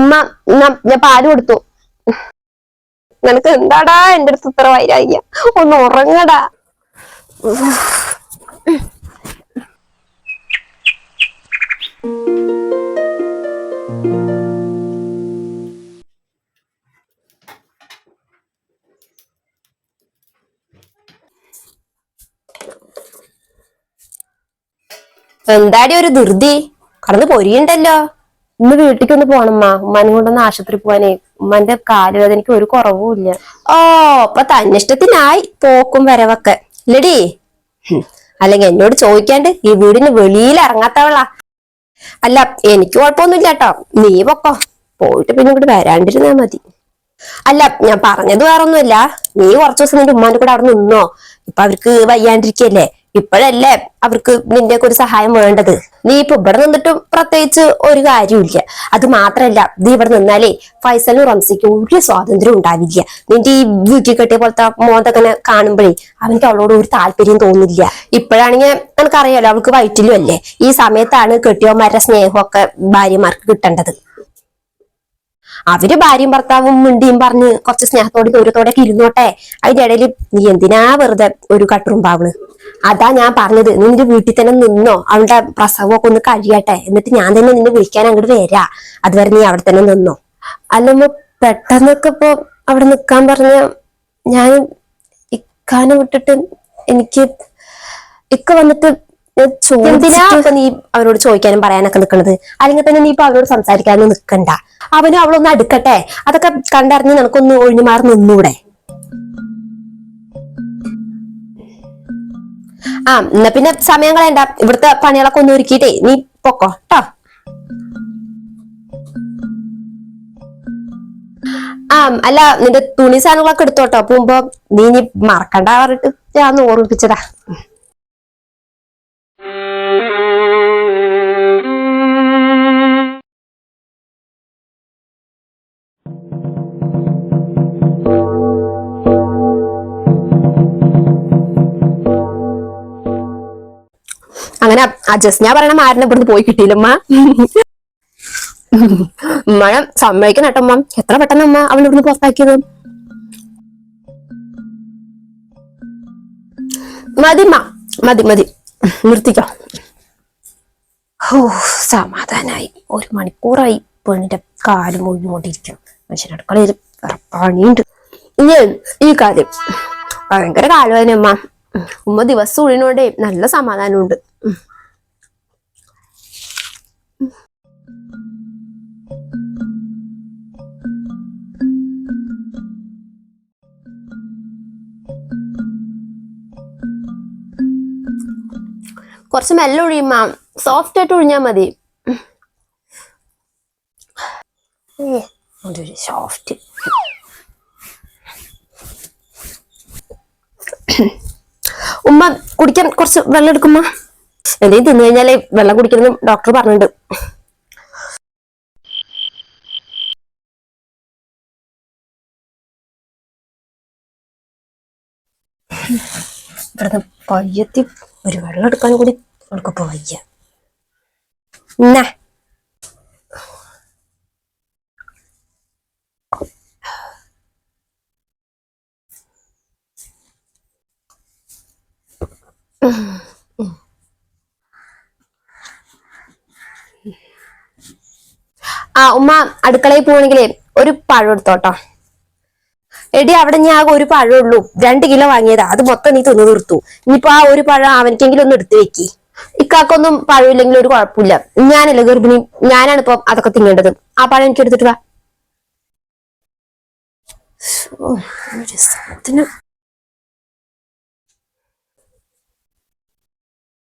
ഉമ്മ ഞാൻ പാൽ കൊടുത്തു. നിനക്ക് എന്താടാ എന്റെ അടുത്ത് ഇത്ര വൈരാഗ്യ? ഒന്ന് ഉറങ്ങടാ. എന്താടി ഒരു ധൃതി? കടന്ന് പൊരിയുണ്ടല്ലോ. ഇന്ന് വീട്ടിലേക്ക് ഒന്ന് പോണമ്മ. ഉമ്മാനെ കൊണ്ടൊന്ന് ആശുപത്രി പോവാനേ. ഉമ്മാന്റെ കാലുവേദനയ്ക്ക് ഒരു കുറവും ഇല്ല. ഓ അപ്പൊ തന്നിഷ്ടത്തിനായി പോക്കും വരവൊക്കെ. ഇല്ലടി. അല്ലെങ്കിൽ എന്നോട് ചോദിക്കാണ്ട് ഈ വീടിന് വെളിയിൽ ഇറങ്ങാത്തവളാ. അല്ല എനിക്ക് കുഴപ്പമൊന്നുമില്ല കേട്ടോ. നീ പൊക്കോ. പോയിട്ട് പിന്നെ ഇങ്ങോട്ട് വരാണ്ടിരുന്നാ മതി. അല്ല ഞാൻ പറഞ്ഞത് വേറൊന്നുമില്ല. നീ കുറച്ചു ദിവസം നിന്റെ ഉമ്മാന്റെ കൂടെ അവിടെ നിന്നോ. ഇപ്പൊ അവർക്ക് വയ്യാണ്ടിരിക്കല്ലേ. ഇപ്പോഴല്ലേ അവർക്ക് നിന്റെ ഒരു സഹായം വേണ്ടത്? നീ ഇപ്പൊ ഇവിടെ നിന്നിട്ടും പ്രത്യേകിച്ച് ഒരു കാര്യമില്ല അത് മാത്രല്ല നീ ഇവിടെ നിന്നാലേ ഫൈസലിനും റംസിക്കും ഒരു സ്വാതന്ത്ര്യം ഉണ്ടാവില്ല. നിന്റെ ഈ ബ്യൂട്ടി കെട്ടിയ പോലത്തെ മോന്തങ്ങനെ കാണുമ്പോഴേ അവനിക്ക് അവളോട് ഒരു താല്പര്യം തോന്നില്ല. ഇപ്പോഴാണെങ്കിൽ നിനക്കറിയാലോ അവൾക്ക് വയറ്റിലും അല്ലേ? ഈ സമയത്താണ് കെട്ടിയോന്മാരുടെ സ്നേഹമൊക്കെ ഭാര്യമാർക്ക് കിട്ടേണ്ടത്. അവർ ഭാര്യയും ഭർത്താവും മിണ്ടിയും പറഞ്ഞ് കുറച്ച് സ്നേഹത്തോടെ ദൂരത്തോടെ ഒക്കെ ഇരുന്നോട്ടെ. അതിന്റെ ഇടയിൽ നീ എന്തിനാ വെറുതെ ഒരു കട്ടുറുമ്പാവണ് അതാ ഞാൻ പറഞ്ഞത്. നീ നിന്റെ വീട്ടിൽ തന്നെ നിന്നോ അവളുടെ പ്രസവമൊക്കെ ഒന്ന് കഴിയട്ടെ. എന്നിട്ട് ഞാൻ തന്നെ നിന്നെ വിളിക്കാൻ അങ്ങോട്ട് വരാ. അതുവരെ നീ അവിടെ തന്നെ നിന്നോ. അല്ലമ്മ പെട്ടെന്നൊക്കെ ഇപ്പൊ അവിടെ നിക്കാൻ പറഞ്ഞ ഞാൻ ഇക്കാനെ വിട്ടിട്ട് എനിക്ക് ഇക്ക വന്നിട്ട് എന്തിനാ? നീ അവരോട് ചോദിക്കാനും പറയാനൊക്കെ നിൽക്കണത് അല്ലെങ്കിൽ തന്നെ നീ ഇപ്പൊ അവരോട് സംസാരിക്കാനും നിക്കണ്ട. അവനും അവളൊന്ന് അടുക്കട്ടെ? അതൊക്കെ കണ്ടറിഞ്ഞ് നിനക്കൊന്ന് ഒഴിഞ്ഞു മാറി നിന്നൂടെ? ആ എന്നാ പിന്നെ സമയം കളയണ്ട. ഇവിടുത്തെ പണികളൊക്കെ ഒന്ന് ഒരുക്കിയിട്ടേ. നീ പൊക്കോ കേട്ടോ ആ അല്ല നിന്റെ തുണി സാധനങ്ങളൊക്കെ എടുത്തോട്ടോ. പോകുമ്പോ നീ ഇനി മറക്കണ്ട പറഞ്ഞിട്ട് ഞാൻ ഓർമ്മിപ്പിച്ചതാ. അങ്ങനെ ഞാൻ പറയണ മാരനെ ഇവിടുന്ന് പോയി കിട്ടിയില്ലമ്മ മഴ സമ്മതിക്കണം കേട്ടോ അമ്മ എത്ര പെട്ടെന്ന് അമ്മ അവൻ ഇവിടുന്ന് പുറത്താക്കിയത്? മതിമ്മ മതി മതി. നിർത്തിക്കോ. ഓ സമാധാനായി. ഒരു മണിക്കൂറായി പെണ്ണിന്റെ കാൽ മുഴുകൊണ്ടിരിക്കും മനുഷ്യൻ അടുക്കളയിൽ പണിയുണ്ട്. ഇനി ഈ കാര്യം. ഭയങ്കര കാലുവേദന അമ്മ ഉമ്മ ദിവസം ഉഴിനോടെ നല്ല സമാധാനമുണ്ട്. കുറച്ച് മെല്ലെ ഒഴിയുമ്മ. സോഫ്റ്റ് ആയിട്ട് ഒഴിഞ്ഞാ മതി. സോഫ്റ്റ് ഉമ്മ കുടിക്കാൻ കുറച്ച് വെള്ളം എടുക്കുമ്മ? എന്തെങ്കിലും തിന്നു കഴിഞ്ഞാലേ വെള്ളം കുടിക്കണം ഡോക്ടർ പറഞ്ഞിട്ടുണ്ട്. ഇവിടുന്ന് പയ്യത്തി ഒരു വെള്ളം എടുക്കാൻ കൂടി അവൾക്കിപ്പോ വയ്യ ആ ഉമ്മ അടുക്കളയിൽ പോവാണെങ്കിലേ ഒരു പഴം എടുത്തോട്ടോ. എടി അവിടെ ഞാൻ ആകെ ഒരു പഴം ഉള്ളൂ. രണ്ട് കിലോ വാങ്ങിയതാ. അത് മൊത്തം നീ തിന്നു തീർത്തു. ഇനിയിപ്പോ ആ ഒരു പഴം അവനക്കെങ്കിലും ഒന്ന് എടുത്തു വെക്കി. ഇക്കാക്കൊന്നും പഴമില്ലെങ്കിൽ ഒരു കുഴപ്പമില്ല. ഞാനല്ല ഗർഭിണി. ഞാനാണ് ഇപ്പൊ അതൊക്കെ തിന്നേണ്ടത്. ആ പഴം എനിക്ക് എടുത്തിട്ട് വാ ഓ, ഒരു സാധനം. എന്നാ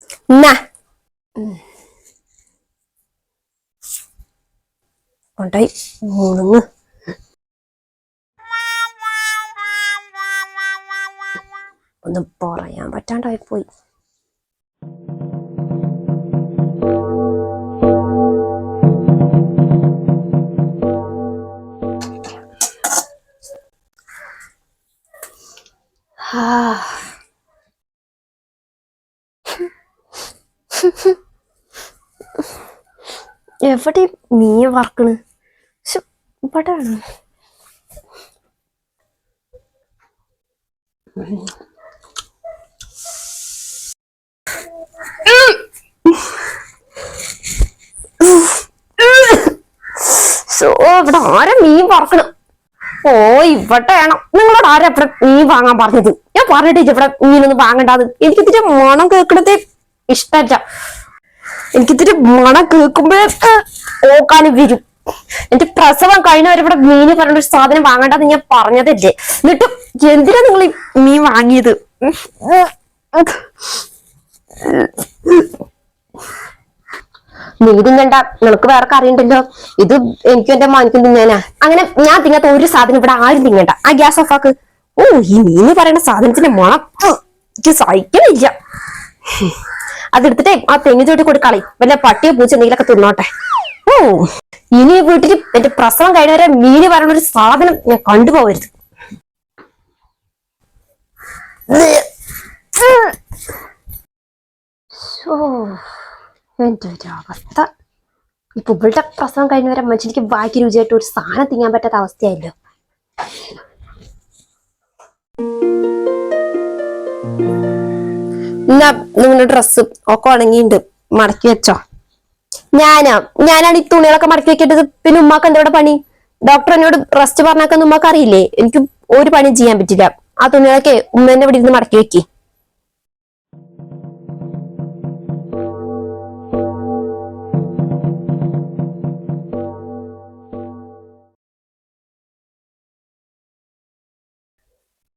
ഉം. കൊണ്ടായി. മൂന്ന് ഒന്നും പറയാൻ പറ്റാണ്ടായി പോയി എവിടെ മീൻ വറക്കണ്? ഇവിടെയാണ് സോ ഇവിടെ ആരാ മീൻ പറക്കണം ഓ ഇവിടെ വേണം നിങ്ങളോട് ആരാ ഇവിടെ മീൻ വാങ്ങാൻ പറഞ്ഞത്? ഞാൻ പറഞ്ഞിട്ട് ഇവിടെ മീനൊന്നും വാങ്ങണ്ടാത് എനിക്ക് മണം കേൾക്കണത് ഇഷ്ടല്ല. എനിക്ക് ഇതിന്റെ മണം കേൾക്കുമ്പോഴൊക്കെ ഓക്കാൻ വരും. എന്റെ പ്രസവം കഴിഞ്ഞവർ ഇവിടെ മീന് പറഞ്ഞൊരു സാധനം വാങ്ങണ്ടെന്ന് ഞാൻ പറഞ്ഞതല്ലേ. എന്നിട്ട് എന്തിനാ നിങ്ങൾ മീൻ വാങ്ങിയത്? നീ കണ്ട നിനക്ക് വേറെ അറിയണ്ടല്ലോ. ഇത് എനിക്കും എന്റെ മാനിക്കും തിന്നാനാ. അങ്ങനെ ഞാൻ തിങ്ങാത്ത ഒരു സാധനം ഇവിടെ ആരും തിങ്ങണ്ട ആ ഗ്യാസ് ഓഫാക്ക് ഓ ഈ മീന് പറയുന്ന സാധനത്തിന്റെ മണം. എനിക്ക് സഹിക്കണില്ല. അതെടുത്തിട്ടേ ആ തെങ്ങി ചോട്ടി കൂടി കളി വല്ല പട്ടിയോ പൂച്ച എന്തെങ്കിലുമൊക്കെ തിന്നോട്ടെ. ഓ ഇനി വീട്ടിൽ എന്റെ പ്രസവം കഴിഞ്ഞ വരെ മീന് പറയുന്ന ഒരു സാധനം ഞാൻ കണ്ടുപോകരുത്. എന്റെ ഒരു അവസ്ഥ. ഇപ്പൊ ഇവളുടെ പ്രസവം കഴിഞ്ഞവരെ മനുഷ്യനിക്ക് ബാക്കി രുചിയായിട്ട് ഒരു സാധനം തിന്നാൻ പറ്റാത്ത അവസ്ഥയായല്ലോ. എന്നാ നിങ്ങളുടെ ഡ്രസ്സ് ഒക്കെ ഉണങ്ങിയിണ്ട്. മടക്കി വെച്ചോ. ഞാനാ ഞാനാണ് ഈ തുണികളൊക്കെ മടക്കി വെക്കേണ്ടത്. പിന്നെ ഉമ്മാക്ക് എന്താ ഇവിടെ പണി? ഡോക്ടർ എന്നോട് റെസ്റ്റ് പറഞ്ഞാക്കുന്ന ഉമ്മാക്ക് അറിയില്ലേ? എനിക്ക് ഒരു പണി ചെയ്യാൻ പറ്റില്ല. ആ തുണികളൊക്കെ ഉമ്മേന്റെ ഇവിടെ ഇരുന്ന് മടക്കി വെക്കി.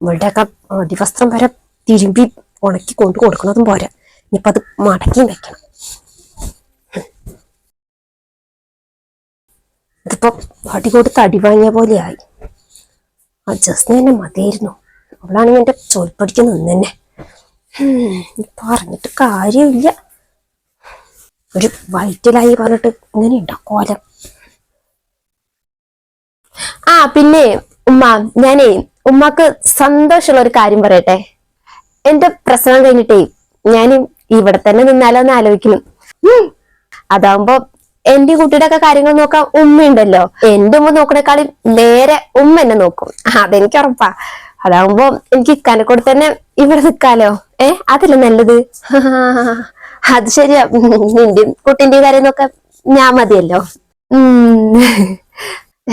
ഇവളുടെയൊക്കെ അടിവസ്ത്രം വരെ തിരുമ്പി ഉണക്കി കൊണ്ടു കൊടുക്കുന്നതും പോരാ. ഇനിയിപ്പോൾ അത് മടക്കിയും വെക്കണം. ഇതിപ്പോ അടി കൊടുത്ത് അടി വാങ്ങിയ പോലെയായി ആ ജസ്ന എന്നെ മതിയായിരുന്നു. അവളാണെങ്കിൽ എന്റെ ചോൽപ്പടിക്ക് നിന്നെ പറഞ്ഞിട്ട് കാര്യമില്ല. ഒരു വയറ്റിലായി പറഞ്ഞിട്ട് ഇങ്ങനെ ഉണ്ടാക്കോലം കോലം ആ പിന്നെ ഉമ്മ ഞാനേ ഉമ്മക്ക് സന്തോഷമുള്ള ഒരു കാര്യം പറയട്ടെ? എന്റെ പ്രശ്നം കഴിഞ്ഞിട്ടേ ഞാൻ ഇവിടെ തന്നെ നിന്നാലോ എന്ന് ആലോചിക്കുന്നു. അതാവുമ്പോ എന്റെ കുട്ടിയുടെ ഒക്കെ കാര്യങ്ങൾ നോക്കാൻ ഉമ്മയുണ്ടല്ലോ. എന്റെ ഉമ്മ നോക്കണേക്കാളും നേരെ ഉമ്മ എന്നെ നോക്കും. അതെനിക്ക് ഉറപ്പാ. അതാവുമ്പോ എനിക്ക് ഇക്കാനെക്കൂടെ തന്നെ ഇവിടെ നിക്കാലോ ഏ അതല്ലേ നല്ലത്? അത് ശരിയാ. നിന്റെ കുട്ടിന്റെ കാര്യം നോക്കാൻ ഞാൻ മതിയല്ലോ.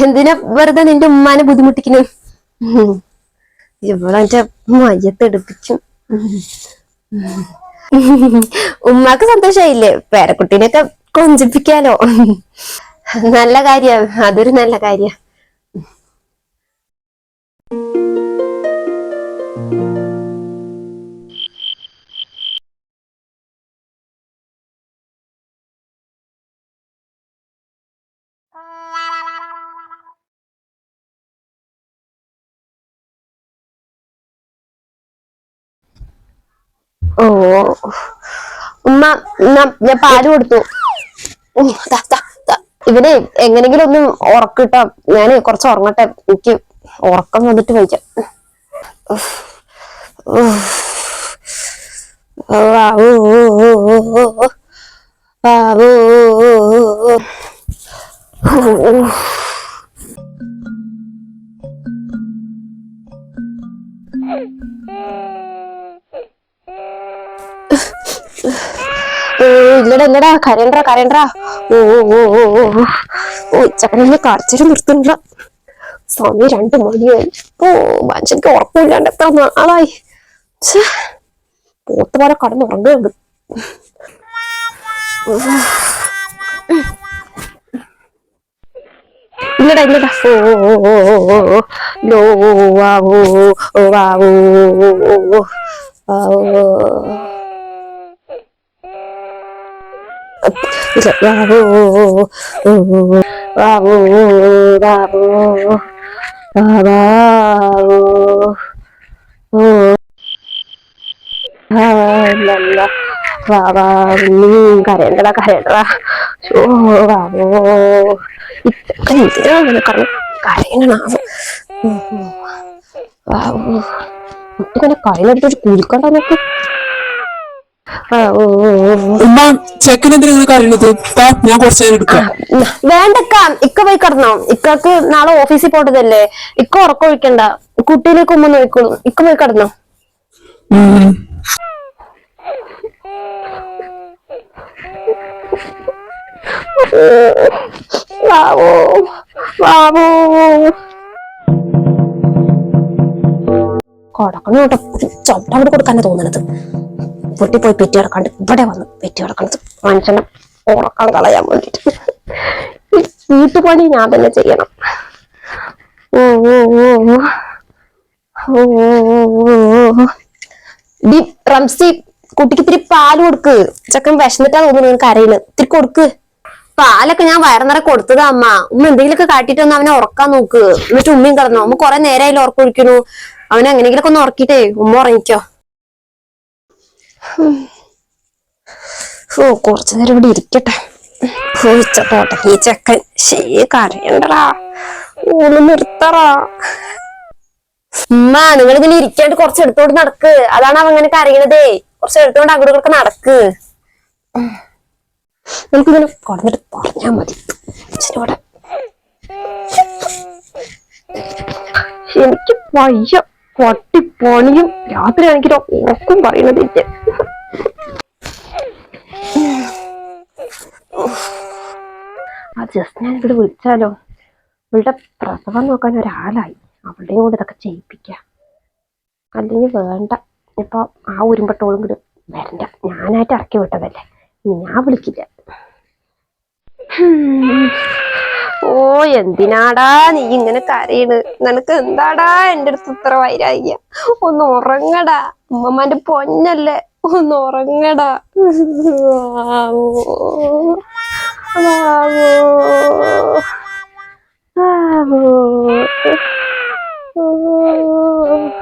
എന്തിനാ വെറുതെ നിന്റെ ഉമ്മാനെ ബുദ്ധിമുട്ടിക്കുന്നു ഇവളെ ഇവളെന്റെ മയ്യത്തെടുപ്പിക്കും ഉമ്മാക്ക് സന്തോഷായില്ലേ? പേരക്കുട്ടീനെയൊക്കെ കൊഞ്ചിപ്പിക്കാലോ. നല്ല കാര്യ. അതൊരു നല്ല കാര്യ. ഓ. ഉമ്മ ഞാൻ പാൽ കൊടുത്തു. ഇവനെ എങ്ങനെങ്കിലും ഒന്ന് ഉറക്കിട്ടോ. ഞാൻ കുറച്ച് ഉറങ്ങട്ടെ. എനിക്ക് ഉറക്കം വന്നിട്ട് വയ്ക്കാം ഓ. ഇല്ലടാ ഇല്ലടാ കരയണ്ട കരയണ്ട. ഓ ഓ ഓ ഓ ചക്കനെ കരച്ചിട്ട് നിർത്തുന്നില്ല. സമയം രണ്ട് മണിയായി. ഓ മനുഷ്യർക്ക് ഉറപ്പില്ലാണ്ട് എത്ര നാളായി. പോത്ത് പോലെ കടന്നുറങ്ങുന്നുണ്ട് ഇല്ലടാ ഇല്ലടാ. ഓ ഓ ഓ ഓ ഓ ഓ ലോ വാ ഓ ഓ വാ ഓ ഓ ഓ ഓ വാ ഓ ഇല്ല വാവോ വാവോ വാവോ വാവോ ഓ വാവാ കരയണ്ടടാ കരയണ്ടടാ ഓ വാവോ ഇതൊക്കെ എന്തിനാ അങ്ങനെ കരയണാവോ വാവോ കുട്ടിങ്ങനെ കയ്യിലെടുത്തൊരു കുലുക്കണ്ട നോക്ക്. ഉമ്മ ഇങ്ങനെ കരയണത് ഞാൻ കുറച്ച് നേരം എടുക്കാം. ഉം, വേണ്ടക്ക ഇക്ക പോയി കിടന്നോ. ഇക്കക്ക് നാളെ ഓഫീസിൽ പോട്ടതല്ലേ ഇക്ക ഉറക്കം ഒഴിക്കണ്ട. കുട്ടീനൊക്കെ ഉമ്മ നോക്കോളൂ ഇക്ക പോയി കിടന്നോ. കൊടക്കണോട്ടോ വാവൂ വാവൂ. കൊടക്കണം കേട്ടോ ചവിട്ടം കൂടെ കൊടുക്കാനാ തോന്നണത്. പൊട്ടി പോയി പെറ്റി കിടക്കാണ്ട് ഇവിടെ വന്ന് പെറ്റി കിടക്കണത് മനുഷ്യനെ ഉറക്കം കളയാൻ വേണ്ടിട്ട്. വീട്ടുപണി ഞാൻ തന്നെ ചെയ്യണം. ഡി റംസി കുട്ടിക്ക് ഇത്തിരി പാൽ കൊടുക്ക്. ചക്കൻ വിശന്നിട്ടാ തോന്നുന്നു നിനക്ക് അറിയില്ല ഇത്തിരി കൊടുക്ക്. പാലൊക്കെ ഞാൻ വയറുനിറ കൊടുത്തതാ അമ്മ. ഉമ്മ എന്തെങ്കിലുമൊക്കെ കാട്ടിട്ട് ഒന്ന് അവനെ ഉറക്കാൻ നോക്ക്. എന്നിട്ട് ഉമ്മയും കിടന്നോ. ഉമ്മ കൊറേ നേരമായാലും ഉറക്കൊഴിക്കണു അവനെ എങ്ങനെയെങ്കിലൊക്കെ ഒന്ന് ഉറക്കിട്ടേ ഉമ്മ ഉറങ്ങിക്കോ. ഓ കുറച്ചു നേരം ഇവിടെ ഇരിക്കട്ടെ. പോട്ടെ ഈ ചെക്കൻ. ശരി കരയണ്ടടാ. ഒന്ന് നിർത്തറാ ഉമ്മ നിങ്ങൾ ഇങ്ങനെ ഇരിക്കാണ്ട് കുറച്ച് എടുത്തോണ്ട് നടക്ക്. അതാണ് അവൻ ഇങ്ങനെ കരയണതേ. കുറച്ച് എടുത്തോണ്ട് അങ്ങോട്ട് ഇങ്ങോട്ട് നടക്ക്. നമുക്കിങ്ങനെ കൊടന്നിട്ട് പറഞ്ഞാ മതി. ഇവിടെ. എനിക്ക് വയ്യ. പൊട്ടിപ്പോണിയും പണിയും. രാത്രി ആണെങ്കിലും ഉറക്കും പറയണത് ഇല്ല ആ ജസ്റ്റ് ഞാൻ ഇവിടെ വിളിച്ചാലോ? ഇവളുടെ പ്രസവം നോക്കാൻ ഒരാളായി. അവളുടെയും കൂടെ ഇതൊക്കെ ചെയ്യിപ്പിക്കാം. അല്ലെങ്കിൽ വേണ്ട. ഇപ്പൊ ആ ഉരുമ്പട്ടോളും കൂടി വരണ്ട. ഞാനായിട്ട് ഇറക്കി വിട്ടതല്ലേ. ഞാൻ വിളിക്കില്ല. ഓ എന്തിനാടാ നീ ഇങ്ങനെ കരയണ്? നിനക്ക് എന്താടാ എന്റെ അടുത്ത് ഇത്ര വൈരാഗ്യ? ഒന്ന് ഉറങ്ങടാ. ഉമ്മമാന്റെ പൊന്നല്ലേ. ഒന്ന് ഉറങ്ങടാ. 바보 바보